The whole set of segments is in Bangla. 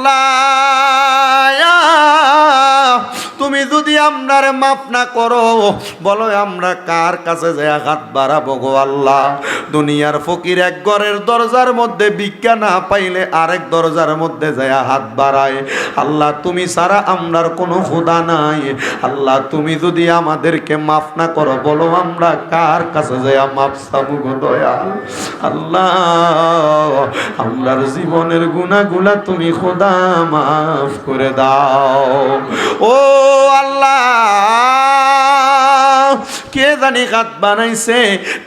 আল্লাহ। তুমি যদি আমরার মাফ না করো। বলো, আমরা কার কাছে যায় হাত বাড়াবো গো আল্লাহ? দুনিয়ার ফকির এক ঘরের দরজার মধ্যে ভিক্ষা না পাইলে আরেক দরজার মধ্যে যায় হাত বাড়ায়। আল্লাহ, তুমি সারা আমরার কোনো খুদা নাই। আল্লাহ, তুমি যদি আমাদেরকে মাফ না করো, বলো, আমরা কার কাছে যায় মাফ সাবু গো দয়া আল্লাহ, আমরার জীবনের গুণাগুলা তুমি খোদা মাফ করে দাও। ও আল্লাহ কে জানি হাত বানাইছে,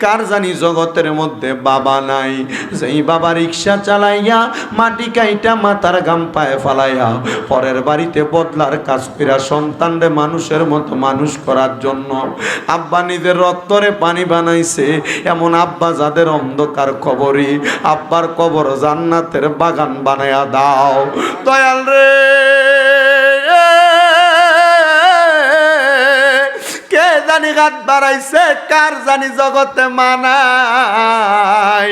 কার জানি জগতের মধ্যে বাবা নাই। সেই বাবা রিক্সা চালাইয়া মাটি কাইটা মাথার গাম পায়ে ফালাইয়া পরের বাড়িতে বদলার কাজ কইরা সন্তানরে মানুষের মতো মানুষ করার জন্য আব্বা নিজের রক্তরে পানি বানাইছে, এমন আব্বা যাদের অন্ধকার কবরই। আব্বার কবর জান্নাতের বাগান বানায়া দাও। দয়াল রে! গাত বাড়াইছে, কার জানি জগতে মানাই?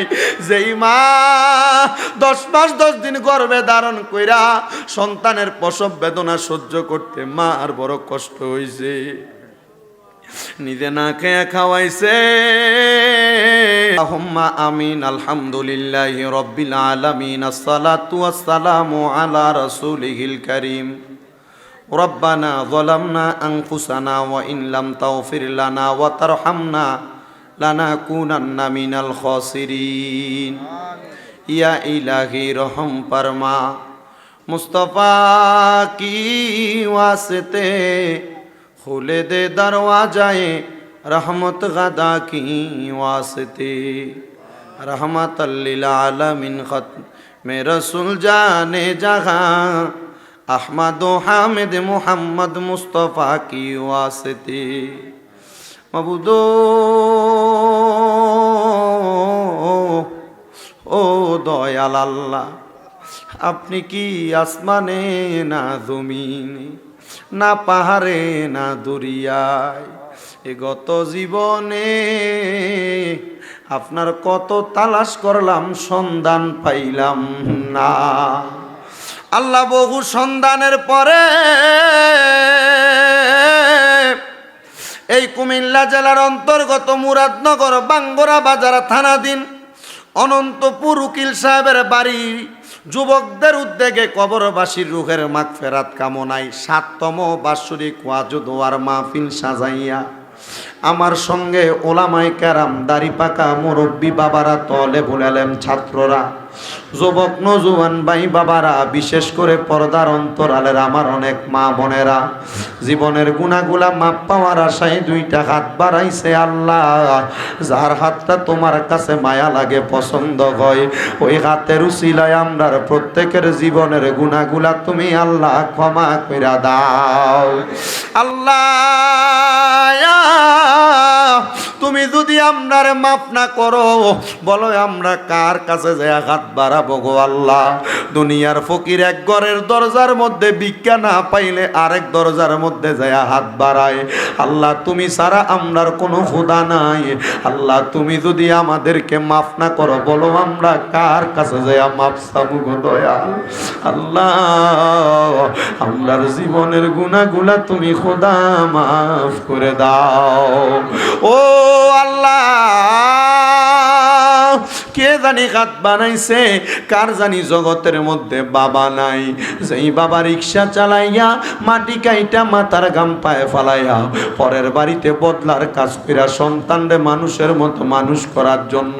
যেই মা দশ মাস, দশ দিন গর্ভে ধারণ কইরা সন্তানের প্রসব বেদনা সহ্য করতে মা আর বড় কষ্ট হইছে। নিজে না খেয়ে খাওয়াইছে। আহুম্মা আমিন, আলহামদুলিল্লাহ রব্বিল আলামিন, আসসালাতু ওয়াসসালামু আলা রাসূলিহিল কারীম। রব্বানা জলামনা আংফুসানা ওয়া ইনলাম তাওফির লানা ওয়া তারহামনা লানা কুনান্না মিনাল খসিরিন। ইয়া ইলাহি রহম পরমা মুস্তফা কি ওয়াসতে খুলে দে দরওয়াজায়ে রহমত গদা কি ওয়াসতে। রহমত লিল আলমিন খত মে রসুল জানে জাহাঁ আহমদ হামিদ মোহাম্মদ মুস্তফা কি ওয়াসতে? মবুদ ও দয়াল আল্লাহ, আপনি কি আসমানে না জমিনে, না পাহাড়ে না দরিয়ায়? এ গত জীবনে আপনার কত তালাশ করলাম, সন্ধান পাইলাম না। আল্লাহ বহু সন্ধানের পরে এই কুমিল্লা জেলার অন্তর্গত মুরাদনগর, বাঙ্গরা বাজার, থানাধীন অনন্তপুর উকিল সাহেবের বাড়ি। যুবকদের উদ্যোগে কবরবাসীর রুহের মাগ ফেরাত কামনায় সাততম বাৎসরিক ওয়াজুদোয়ার মাহফিল সাজাইয়া আমার সঙ্গে ওলামাই ক্যারাম দাড়ি পাকা মুরব্বী বাবারা তলে বুলালেম ছাত্ররা যুবক নজুয়ান ভাই বাবারা, বিশেষ করে পর্দার অন্তরালের আমার অনেক মা বোনেরা, জীবনের গুণাগুলা মাপ পাওয়ার আশায় দুইটা হাত বাড়াইছে আল্লাহ। যার হাতটা তোমার কাছে মায়া লাগে, পছন্দ হয়, ওই হাতের উচিলায় আমরার প্রত্যেকের জীবনের গুণাগুলা তুমি আল্লাহ ক্ষমা কইরা দাও। আল্লাহ, তুমি যদি আমরার মাপ না করো, বলো আমরা কার কাছে যায় হাত বাড়াবো? গো আল্লাহ। দুনিয়ার ফকির এক ঘরের দরজার মধ্যে ভিক্ষা না পাইলে আরেক দরজার মধ্যে যায় হাত বাড়ায়। আল্লাহ, তুমি সারা আমরার কোনো খুদা নাই। আল্লাহ, তুমি যদি আমাদেরকে মাফ না করো, বলো আমরা কার কাছে যায় মাফ সাবু দয়া আল্লাহ, আমরার জীবনের গুণাগুলা তুমি খোদা মাফ করে দাও। ও আল্লাহ কে জানি হাত বানাইছে? কার জানি জগতের মধ্যে বাবা নাই? যেই বাবা রিক্সা চালাইয়া মাটি কাইটা মাথার গাম পায়ে ফালাইয়া পরের বাড়িতে বদলার কাজ কইরা সন্তানরে মানুষের মতো মানুষ করার জন্য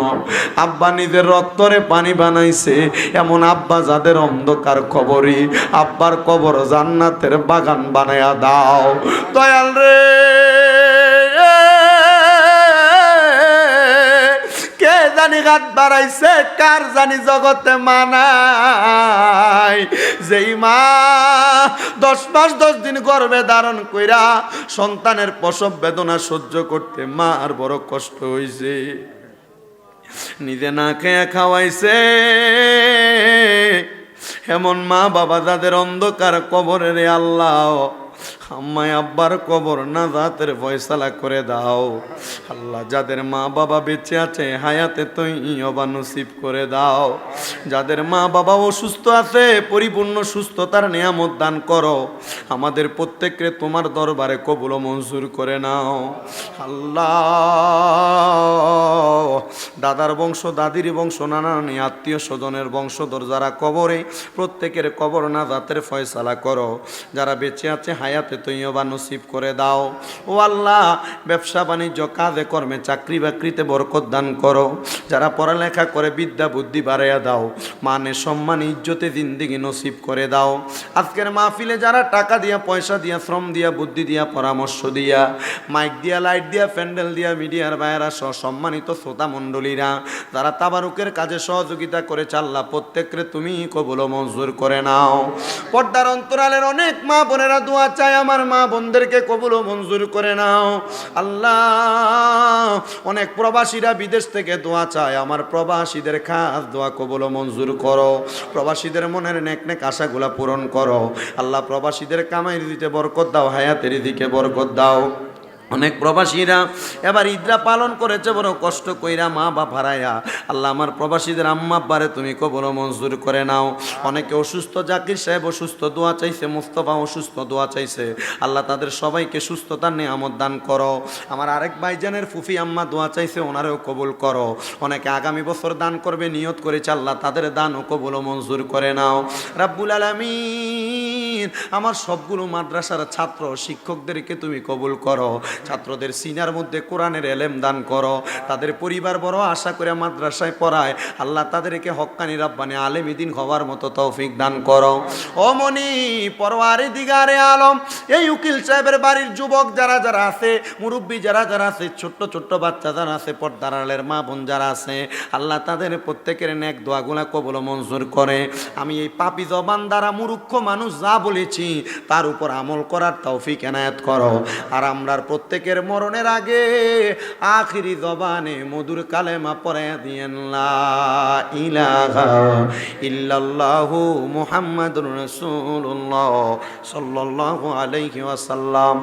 আব্বা নিজের রক্তরে পানি বানাইছে। এমন আব্বা যাদের অন্ধকার কবরই, আব্বার কবর জান্নাতের বাগান বানায়া দাও। দয়াল রে! জানি গাত বাড়াইছে, কার জানি জগতে মানাই? যেই মা দশ মাস দশ দিন গর্ভে ধারণ কইরা সন্তানের প্রসব বেদনা সহ্য করতে মা আর বড় কষ্ট হইছে। নিজে না খেয়ে খাওয়াইছে। এমন মা বাবা যাদের অন্ধকার কবরে রে আল্লাহ আম্মায় আব্বার কবর না জাতের ফয়সালা করে দাও। আল্লাহ যাদের মা বাবা বেঁচে আছে, হায়াতে তুই অবা নসিব করে দাও। যাদের মা বাবা অসুস্থ আছে, পরিপূর্ণ সুস্থতার নিয়ামত দান করো। আমাদের প্রত্যেককে তোমার দরবারে কবুল মঞ্জুর করে নাও। আল্লাহ, দাদার বংশ, দাদির বংশ, নানানি আত্মীয় স্বজনের বংশধর যারা কবরে, প্রত্যেকের কবর না জাতের ফয়সালা করো। যারা বেঁচে আছে, হায়াতে তৈবা নসিব করে দাও। ও আল্লাহ, ব্যবসা বাণিজ্য, কাজে কর্মে চাকরি বাকরিতে বরকত দান করো। যারা পড়ালেখা করে বিদ্যা বুদ্ধি বাড়াইয়া দাও মানে সম্মান, ইজ্জতে জিন্দিগি নসিব করে দাও। আজকের মাহফিলে যারা টাকা দিয়া, পয়সা দিয়া, শ্রম দিয়া, বুদ্ধি দিয়া, পরামর্শ দিয়া, মাইক দিয়া, লাইট দিয়া, প্যান্ডেল দিয়া, মিডিয়ার বাইরা সহ সম্মানিত শ্রোতা মণ্ডলীরা, যারা তাবারুকের কাজে সহযোগিতা করে চাল্লা প্রত্যেকরে তুমি কবুল মঞ্জুর করে নাও। পর্দার অন্তরালের অনেক মা বোনেরা দোয়া চায় আমার মা বোনদেরকে কবুল মঞ্জুর করে নাও। আল্লাহ, অনেক প্রবাসীরা বিদেশ থেকে দোয়া চায়। আমার প্রবাসীদের খাস দোয়া কবুল মঞ্জুর করো। প্রবাসীদের মনের নেক নেক আশাগুলা পূরণ করো। আল্লাহ, প্রবাসীদের কামাই দিতে বরকত দাও, হায়াতের দিকে বরকত দাও। অনেক প্রবাসীরা এবার ঈদরা পালন করেছে, বড় কষ্ট কইরা মা বাপ হারায়া আল্লাহ আমার প্রবাসীদের আম্মা তুমি কবর মঞ্জুর করে নাও। অনেকে অসুস্থ, জাকির সাহেব অসুস্থ, দোয়া চাইছে, মুস্তফা অসুস্থ, দোয়া চাইছে। আল্লাহ তাদের সবাইকে সুস্থতার নিয়ামত দান করো। আমার আরেক ভাইজানের ফুফি আম্মা দোয়া চাইছে, ওনারেও কবুল করো। অনেকে আগামী বছর দান করবে, নিয়ত করেছে, আল্লাহ তাদের দান ও কবুল মঞ্জুর করে নাও। রাব্বুল আলামিন আমার সবগুলো মাদ্রাসার ছাত্র, শিক্ষকদেরকে তুমি কবুল করো। ছাত্রদের সিনার মধ্যে কোরআনের এলেম দান করো। তাদের পরিবার বড় আশা করে মাদ্রাসায় পড়ায়। আল্লাহ তাদেরকে হক্কানি রাব্বানি আলেমিদিন হওয়ার মতো তৌফিক দান করো। ও মনি পরওয়ারি দিগারে আলম, এই উকিল সাহেবের বাড়ির যুবক যারা যারা আছে, মুরব্বী যারা যারা আছে, ছোট্ট ছোট্ট বাচ্চা যারা আছে পর্দার আড়ালের মা বোন যারা আছে, আল্লাহ তাদের প্রত্যেকের নেক দোয়াগুলা কবল মঞ্জুর করে। আমি এই পাপি জবান দ্বারা মুরুক্ষ মানুষ যা বলেছি, তার উপর আমল করার তৌফিক এনায়াত করো। আর আমরার প্রত্যেকের মরণের আগে আখিরি জবানে মধুর কালেমা পরে দিয়েন ইল্লাল্লাহু মুহাম্মাদুর রাসূলুল্লাহ সাল্লাল্লাহু আলাইহি ওয়াসাল্লাম।